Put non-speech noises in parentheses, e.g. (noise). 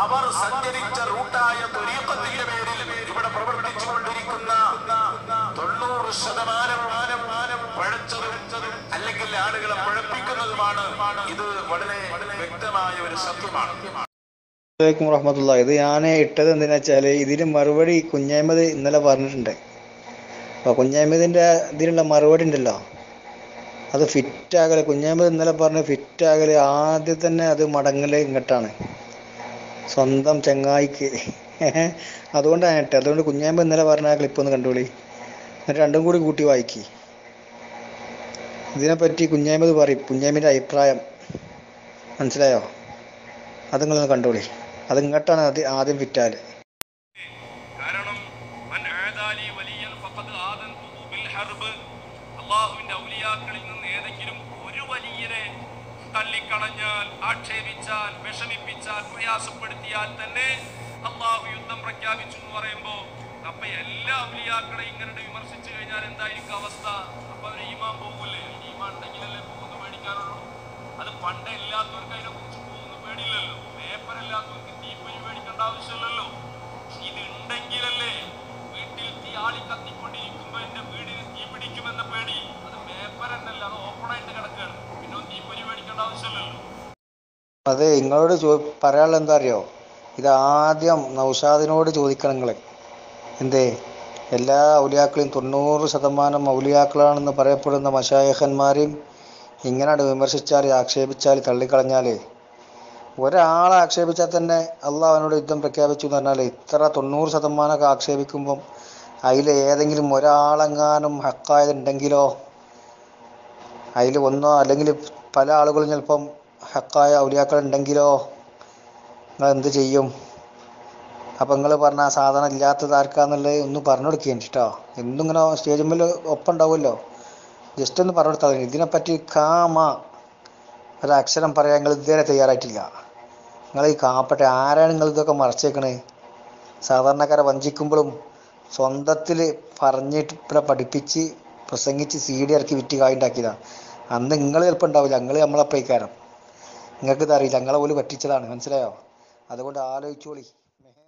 അവർ സഞ്ചരിച്ച റൂട്ടായ തൊരീപ്പത്തിന്റെ പേരിൽ ഇവിടെ പ്രവർത്തിച്ചുകൊണ്ടിരിക്കുന്ന തൊണ്ണൂറ് ശതമാനം പഴച്ചതും അല്ലെങ്കിൽ ആളുകളെ പഴപ്പിക്കുന്നതുമാണ്. ഇത് വളരെ വ്യക്തമായ ഒരു സത്യമാണ്. അലൈക്കും വറഹമത്തുള്ള ഇത് ഞാൻ ഇട്ടത് എന്തിനാ വെച്ചാൽ ഇതിന് മറുപടി കുഞ്ഞായ്മത് ഇന്നലെ പറഞ്ഞിട്ടുണ്ട്. അപ്പോൾ കുഞ്ഞായ്മതിന്റെ ഇതിനുള്ള മറുപടി ഉണ്ടല്ലോ. അത് ഫിറ്റ് ആകൽ കുഞ്ഞായ്മത് ഇന്നലെ പറഞ്ഞ ഫിറ്റ് ആകൽ ആദ്യം തന്നെ അത് മടങ്ങൽ ഇങ്ങോട്ടാണ്. സ്വന്തം ചങ്ങായിക്ക്. (laughs) അതുകൊണ്ടാണ് അതുകൊണ്ട് കുഞ്ഞായ്മ ഇന്നലെ പറഞ്ഞ ആ ക്ലിപ്പ് ഒന്ന് കണ്ടോളി. എന്നിട്ട് രണ്ടും കൂടി കൂട്ടി വായിക്കി. ഇതിനെപ്പറ്റി കുഞ്ഞാമ്പത് പറയും. കുഞ്ഞാമ്പിന്റെ അഭിപ്രായം. മനസ്സിലായോ? അത് നിങ്ങളൊന്ന് കണ്ടോളി. അത് ഇങ്ങോട്ടാണ് അത് ആദ്യം ഫിറ്റാൽ കാരണം അല്ലാഹുവിന്റെ ഔലിയാക്കളിൽ നിന്ന് ഏതെങ്കിലും ഒരു വലിയനെ തള്ളിക്കളഞ്ഞാൽ ആക്ഷേപിച്ചാൽ വിഷമിപ്പിച്ചാൽ പ്രയാസപ്പെടുത്തിയാൽ തന്നെ അള്ളാഹു യുദ്ധം പ്രഖ്യാപിച്ചു എന്ന് പറയുമ്പോൾ അപ്പൊ എല്ലാ ഔലിയാക്കളെയും ഇങ്ങനെ വിമർശിച്ചു കഴിഞ്ഞാൽ എന്തായിരിക്കും അവസ്ഥ? അപ്പൊ അവർ ഈമാൻ പോകൂലേ? ഈമാൻ ഉണ്ടെങ്കിലല്ലേ പോകുന്നു മേടിക്കാറുള്ളൂ അത് പണ്ടേ ഇല്ലാത്തവർക്ക് അതിനെ കുറിച്ച് പോകുന്നു പേടിയില്ലല്ലോ. പേപ്പറില്ലാത്തവർക്ക് തീപ്പൊരി പേടിക്കേണ്ട ആവശ്യമില്ലല്ലോ. അത് നിങ്ങളോട് ചോ പറയാനുള്ള എന്താ അറിയോ? ഇത് ആദ്യം നൗഷാദിനോട് ചോദിക്കണം നിങ്ങൾ എന്തേ? എല്ലാ ഔലിയാക്കളെയും തൊണ്ണൂറ് ശതമാനം ഔലിയാക്കളാണെന്ന് പറയപ്പെടുന്ന മഷായഹന്മാരെയും ഇങ്ങനെയാണ് വിമർശിച്ചാൽ ആക്ഷേപിച്ചാൽ തള്ളിക്കളഞ്ഞാൽ? ഒരാളെ ആക്ഷേപിച്ചാൽ തന്നെ അള്ളാഹ് അവനോട് യുദ്ധം പ്രഖ്യാപിച്ചു എന്ന് പറഞ്ഞാൽ ഇത്ര തൊണ്ണൂറ് ശതമാനമൊക്കെ ആക്ഷേപിക്കുമ്പം അതിൽ ഏതെങ്കിലും ഒരാളെങ്ങാനും ഹക്കായതുണ്ടെങ്കിലോ? അതിൽ ഒന്നോ അല്ലെങ്കിൽ പല ആളുകളും ചിലപ്പം ഹക്കായ ഔലിയാക്കൾ ഉണ്ടെങ്കിലോ നിങ്ങൾ എന്ത് ചെയ്യും? അപ്പം നിങ്ങൾ പറഞ്ഞ ആ സാധനം ഇല്ലാത്തത് ആർക്കാന്നുള്ളത് ഒന്ന് പറഞ്ഞു കൊടുക്കേണ്ടി കേട്ടോ എന്നും ഇങ്ങനെ മുമ്പിൽ ഒപ്പം ഉണ്ടാവുമല്ലോ ജസ്റ്റ് ഒന്ന് പറഞ്ഞു കൊടുത്താൽ മതി. ഇതിനെപ്പറ്റി കാമ ഒരു അക്ഷരം പറയാൻ നിങ്ങൾ ഇതുവരെ തയ്യാറായിട്ടില്ല. നിങ്ങൾ ഈ കാപ്പട്ടെ ആരാണ് നിങ്ങൾ ഇതൊക്കെ മറച്ചേക്കണേ? സാധാരണക്കാരെ വഞ്ചിക്കുമ്പോഴും സ്വന്തത്തിൽ പറഞ്ഞിട്ട് ഇവിടെ പഠിപ്പിച്ച് പ്രസംഗിച്ച് സി ഡി ഇറക്കി വിറ്റ് കായുണ്ടാക്കിയതാണ് അന്ന് നിങ്ങൾ ചിലപ്പോൾ ഉണ്ടാവില്ല. നിങ്ങൾ നമ്മളപ്പേക്കാരം നിങ്ങൾക്ക് ഇതറിയില്ല നിങ്ങളെ പോലും പറ്റിച്ചതാണ് മനസ്സിലായോ? അതുകൊണ്ട് ആലോചിച്ചോളി.